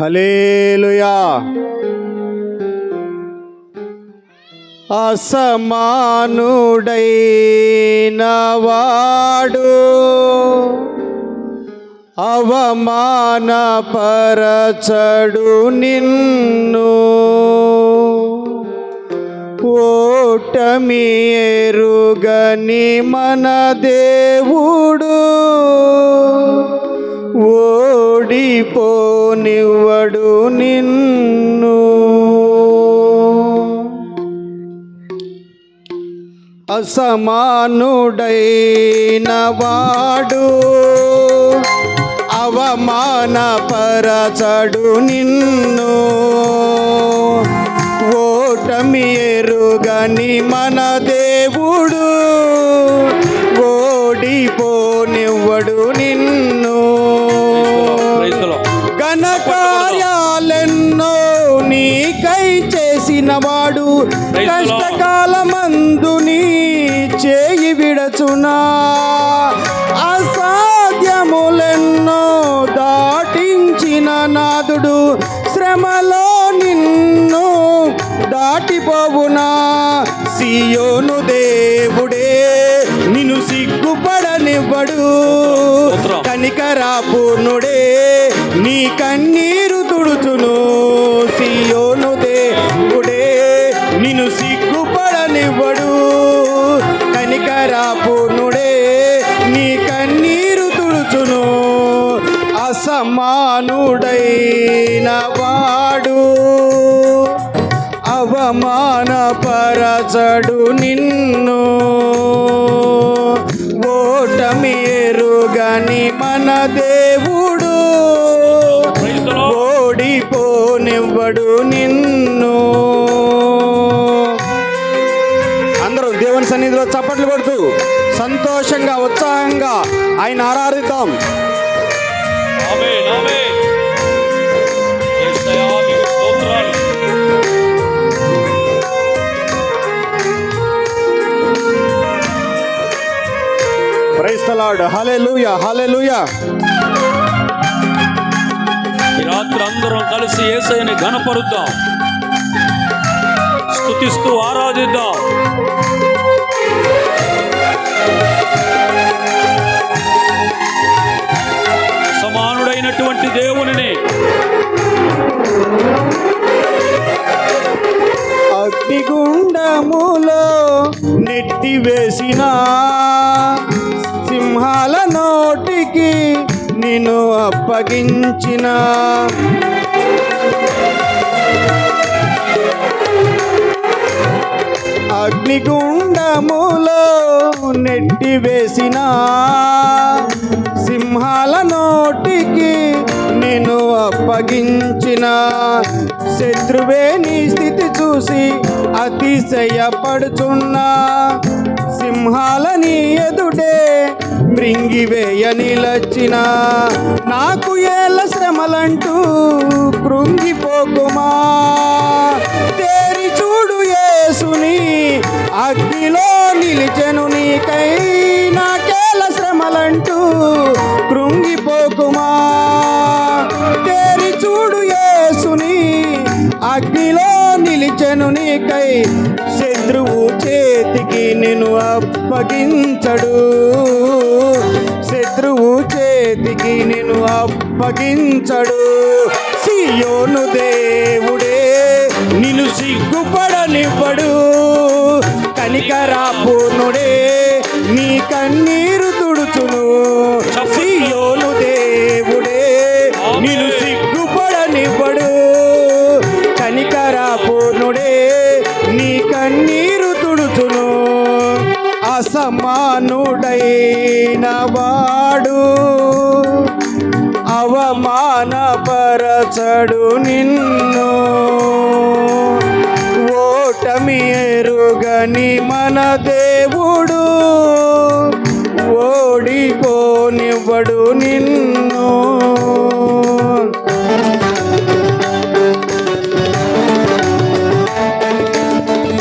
Hallelujah అసమానుడైనవాడు అవమానపరచడు నిన్ను. ఓటమి ఎరుగని మన దేవుడు. ఓ ఓడిపోనివ్వడు నిన్ను. అసమానుడైన వాడు అవమానపరచడు నిన్ను. ఓటమి ఎరుగని మన దేవుడు వాడు. కష్టకాలమందు నీ చేయి విడచునా అసాధ్యములెన్నో దాటించిన నాదుడు శ్రమలో నిన్ను దాటిపోవునా సియోను దేవుడే నిన్ను సిగ్గుపడనివ్వడు స్తోత్రం. కనికరా పూర్ణుడే నీ కన్నీరు తుడుచును కనికరా పూర్ణుడే నీ కన్నీరు తుడుచును. అసమానుడైన వాడు అవమానపరచడు నిన్ను. ఓటమి ఎరుగని మన సంతోషంగా ఉత్సాహంగా ఆయన ఆరాధిద్దాం. స్తోత్రాలు. క్రైస్తలాడు హలెలూయ హలెలూయ ఈ రాత్రి అందరం కలిసి యేసయ్యని ఘనపరుద్దాం. స్తుతిస్తూ ఆరాధిద్దాం. సమానుడైనటువంటి దేవుని అగ్నిగుండములో నెట్టివేసిన సింహాల నోటికి నిన్ను అప్పగించిన. అగ్నిగుండములో నెట్టివేసిన సింహాల నోటికి నేను అప్పగించిన. శత్రువే నీ స్థితి చూసి అతిశయపడుచున్నా. సింహాలని ఎదుటే మృంగివేయ నిలచిన. నాకు ఏళ్ళ శ్రమలంటూ కృంగిపోకుమా. యేసుని అగ్నిలో నిలిచెను నీకై. నాకేల శ్రమలంటూ కృంగిపోకుమా? తేరి చూడు యేసుని అగ్నిలో నిలిచెను నీకై. శత్రువు చేతికి నేను అప్పగించడు. శత్రువు చేతికి నేను అప్పగించడు. సియోను దేవుడే నిన్ను సిగ్గుపడనివ్వడు కనికరా పూర్ణుడే నీ కన్నీరు తుడుచును. సియోను దేవుడే నిన్ను సిగ్గుపడనివ్వడు కనికరా పూర్ణుడే నీ కన్నీరు తుడుచును. అసమానుడైన వాడు. అవమానపరచడు నిన్ను. ఓటమి ఎరుగని మన దేవుడు ఓడిపోనివ్వడు నిన్ను.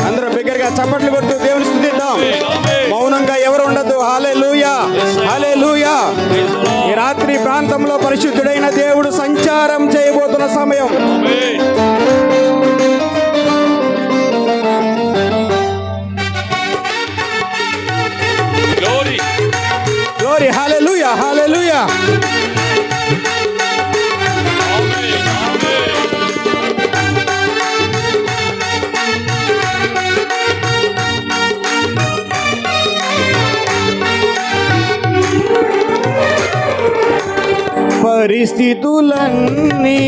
అందరూ బిగ్గరగా చప్పట్లు కొడుతూ దేవుని స్థుతిద్దాం. మౌనంగా ఎవరు ఉండదు హాలే లూయా హాలే లూయా రాత్రి ప్రాంతంలో పరిశుద్ధుడైన దేవుడు సంచారం చేయబోతున్న సమయం. Glory. గ్లోరీ హల్లెలూయా పరిస్థితులన్నీ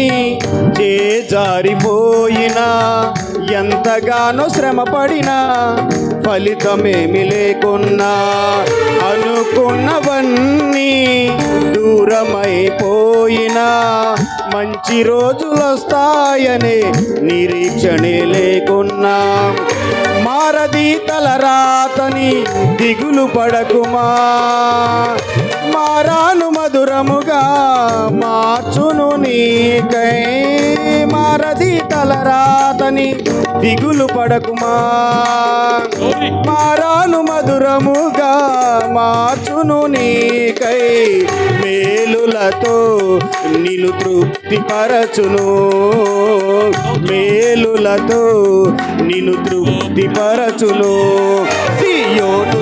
చేజారిపోయినా ఎంతగానో శ్రమ పడినా ఫలితమేమి లేకున్నా అనుకున్నవన్నీ దూరమైపోయినా మంచి రోజులు వస్తాయనే నిరీక్షణే లేకున్నా. మారది తలరాతని దిగులు పడకుమా? మారాను మధురముగా మార్చు దిగులు పడకుమా. మారాను మధురముగా మార్చును నీకై మేలులతో నిన్ను తృప్తి పరచును. మేలులతో నిన్ను తృప్తి పరచును. సియోను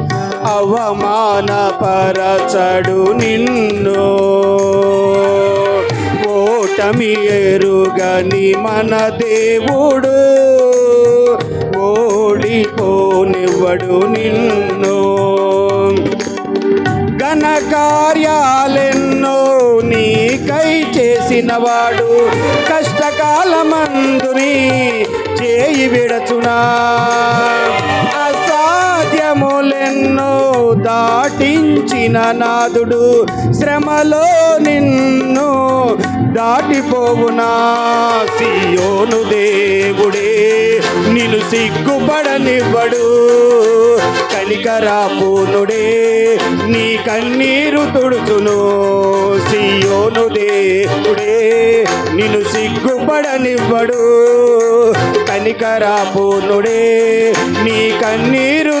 అవమానపరచడు నిన్ను. ఓటమి ఎరుగని మన దేవుడు. ఓడిపోనివ్వడు నిన్ను. ఘనకార్యాలెన్నో నీకై చేసినవాడు కష్టకాలమందుని చేయి విడచునా. అసాధ్యములెన్నో దాటించిన నాదుడు శ్రమలో నిన్ను దాటిపోవునా. సియోను దేవుడే నిన్ను సిగ్గుపడనివ్వడు. కనికరా నీ కన్నీరు తుడుచును. సియోను దేవుడే నిన్ను సిగ్గుపడనివ్వడు. కనికరా నీ కన్నీరు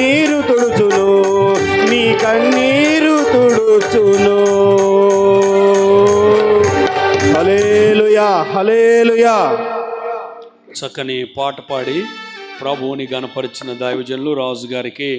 కన్నీరు తుడుచును నీ కన్నీరు తుడుచును. హలేలుయా హలేలుయా చక్కని పాట పాడి ప్రభువుని గనపరిచిన దైవజనులు రాజుగారికి